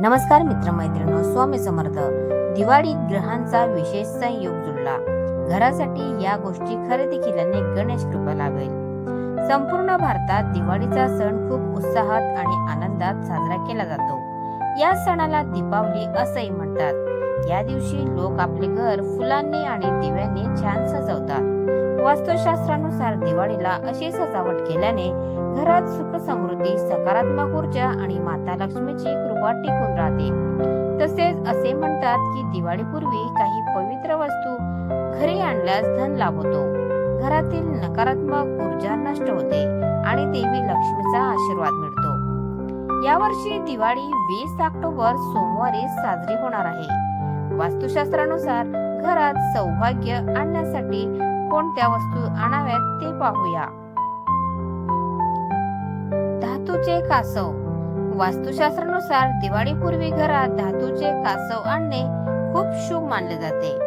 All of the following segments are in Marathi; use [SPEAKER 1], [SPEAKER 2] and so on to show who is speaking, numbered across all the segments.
[SPEAKER 1] नमस्कार मित्रमैत्रिणींनो स्वामी समर्थ. दिवाळीत ग्रहांचा विशेष संयोग जुळला. घरासाठी या गोष्टी खरेदी केल्याने गणेश कृपा लाभेल. संपूर्ण भारतात दिवाळीचा सण खूप उत्साहात आणि आनंदात साजरा केला जातो. या सणाला दीपावली असंही म्हणतात. या दिवशी लोक आपले घर फुलांनी आणि दिव्यांनी छान सजवतात. वास्तुशास्त्रानुसार दिवाळीला अशी सजावट केल्याने घरात सुख समृद्धी सकारात्मक ऊर्जा आणि माता लक्ष्मीची कृपा टिकून राहते. तसेच असे म्हणतात की दिवाळीपूर्वी काही पवित्र वस्तू घरी आणल्यास धन लाभ होतो घरातील नकारात्मक ऊर्जा नष्ट होते आणि देवी लक्ष्मीचा आशीर्वाद मिळतो. यावर्षी दिवाळी वीस ऑक्टोबर सोमवारी साजरी होणार आहे. वास्तुशास्त्रानुसार घरात सौभाग्य आणण्यासाठी कोणत्या वस्तू आणाव्यात ते पाहूया. धातूचे कासव. वास्तुशास्त्रानुसार दिवाळीपूर्वी घरात धातूचे कासव आणणे खूप शुभ मानले जाते.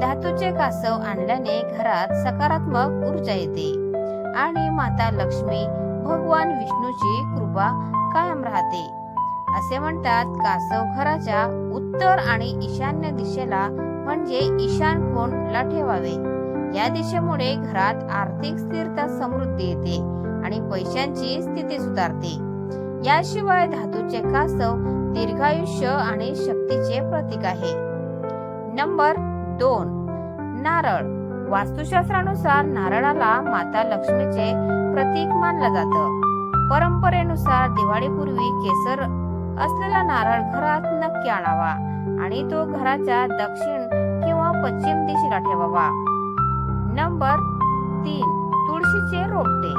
[SPEAKER 1] धातूचे कासव आणल्याने घरात सकारात्मक ऊर्जा येते. आणि माता लक्ष्मी भगवान विष्णूची कृपा कायम राहते. असे म्हणतात कासव घराच्या उत्तर आणि ईशान्य दिशेला म्हणजे ईशान कोणला ठेवावे. या दिशेमुळे घरात आर्थिक स्थिरता समृद्धी येते आणि पैशांची स्थिती सुधारते. याशिवाय धातूचे कासव दीर्घायुष्य आणि शक्तीचे प्रतीक आहे. नंबर दोन. नारळ. वास्तुशास्त्रानुसार नारळाला माता लक्ष्मीचे प्रतीक मानलं जातं. परंपरेनुसार दिवाळीपूर्वी केसर असलेला नारळ घरात नक्की आणावा आणि तो घराच्या दक्षिण किंवा पश्चिम दिशेला ठेवावा. नंबर तीन तुळशीचे रोपटे.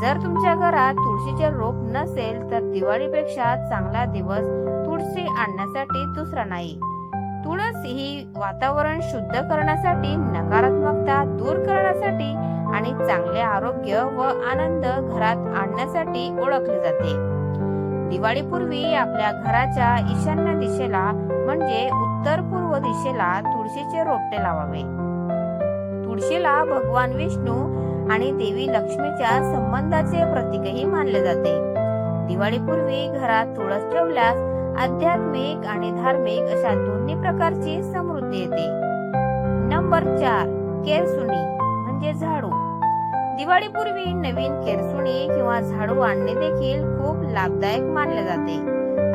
[SPEAKER 1] जर तुमच्या घरात तुळशीचे रोप नसेल तर दिवाळीपेक्षा चांगला दिवस तुळशी आणण्यासाठी दुसरा नाही. तुळस ही वातावरण शुद्ध करण्यासाठी नकारात्मकता दूर करण्यासाठी आणि चांगले आरोग्य व आनंद घरात आणण्यासाठी ओळखले जाते. दिवाळीपूर्वी आपल्या घराच्या ईशान्य दिशेला म्हणजे उत्तर पूर्व दिशेला तुळशीचे रोपटे लावावे. तुळशीला भगवान विष्णू आणि देवी लक्ष्मीच्या संबंधाचे प्रतीकही मानले जाते. दिवाळीपूर्वी घरात तुळस ठेवल्यास आध्यात्मिक आणि धार्मिक अशा दोन्ही प्रकारची समृद्धी येते. नंबर चार केरसुणी म्हणजे झाडू. दिवाळीपूर्वी नवीन केरसुणी किंवा झाडू आणणे देखील खूप लाभदायक मानले जाते.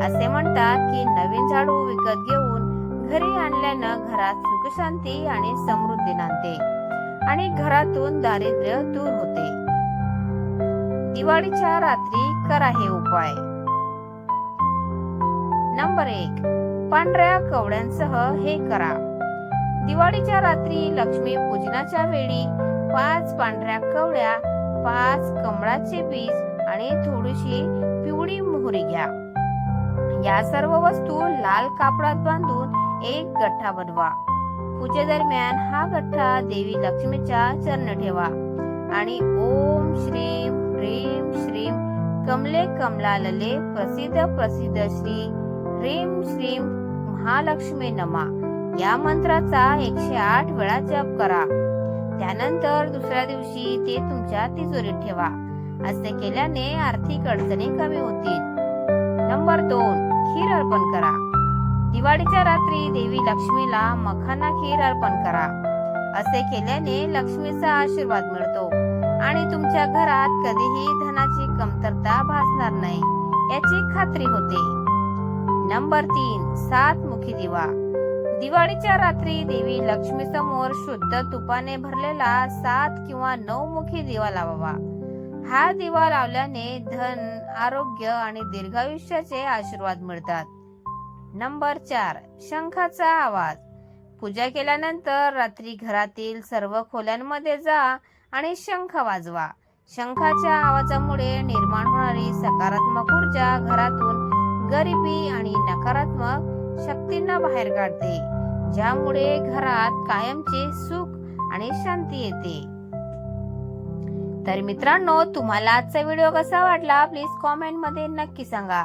[SPEAKER 1] असे म्हणतात की नवीन झाडू विकत घेऊन घरी आणल्यानं घरात सुखशांती आणि समृद्धी नांदते. आणि घरातून दारिद्र्य दूर होते. दिवाळीच्या रात्री करा हे उपाय. नंबर एक पांढऱ्या कवड्यांसह हे करा. दिवाळीच्या रात्री लक्ष्मी पूजनाच्या वेळी पाच पांढऱ्या कवड्या पाच कमळाचे बीज आणि थोडीशी पिवळी मोहरी घ्या. या सर्व वस्तू लाल कापडात बांधून एक गठ्ठा बनवा. पूजेदरम्यान हा गठ्ठा देवी लक्ष्मीच्या चरण ठेवा. आणि ओम श्रीम ह्रीम श्रीम कमले कमलालले प्रसिद्ध प्रसिद्ध श्री ह्रीम श्रीम महालक्ष्मी नमा. या मंत्राचा एकशे आठ वेळा जप करा. त्यानंतर दुसऱ्या दिवशी ते तुमच्या तिजोरीत ठेवा. असे केल्याने आर्थिक अडचणी कमी होतील. नंबर दोन खीर अर्पण करा. दिवाळीच्या रात्री देवी लक्ष्मीला मखाना खीर अर्पण करा. असे केल्याने लक्ष्मीचा आशीर्वाद मिळतो. आणि तुमच्या घरात कधीही धनाची कमतरता भासणार नाही याची खात्री होते. नंबर तीन सात मुखी दिवा. दिवाळीच्या रात्री देवी लक्ष्मी समोर शुद्ध तुपाने भरलेला सात किंवा नऊ मुखी दिवा लावावा. हा दिवा लावल्याने धन आरोग्य आणि दीर्घायुष्याचे आशीर्वाद मिळतात. नंबर चार शंखाचा आवाज. पूजा केल्यानंतर रात्री घरातील सर्व खोल्यांमध्ये जा आणि शंख वाजवा. शंखाच्या आवाजामुळे निर्माण होणारी सकारात्मक ऊर्जा घरातून गरिबी आणि नकारात्मक शक्तींना बाहेर काढते ज्यामुळे घरात कायमचे सुख आणि शांती येते. तर मित्रांनो तुम्हाला आजचा व्हिडिओ कसा वाटला प्लीज कॉमेंटमध्ये नक्की सांगा.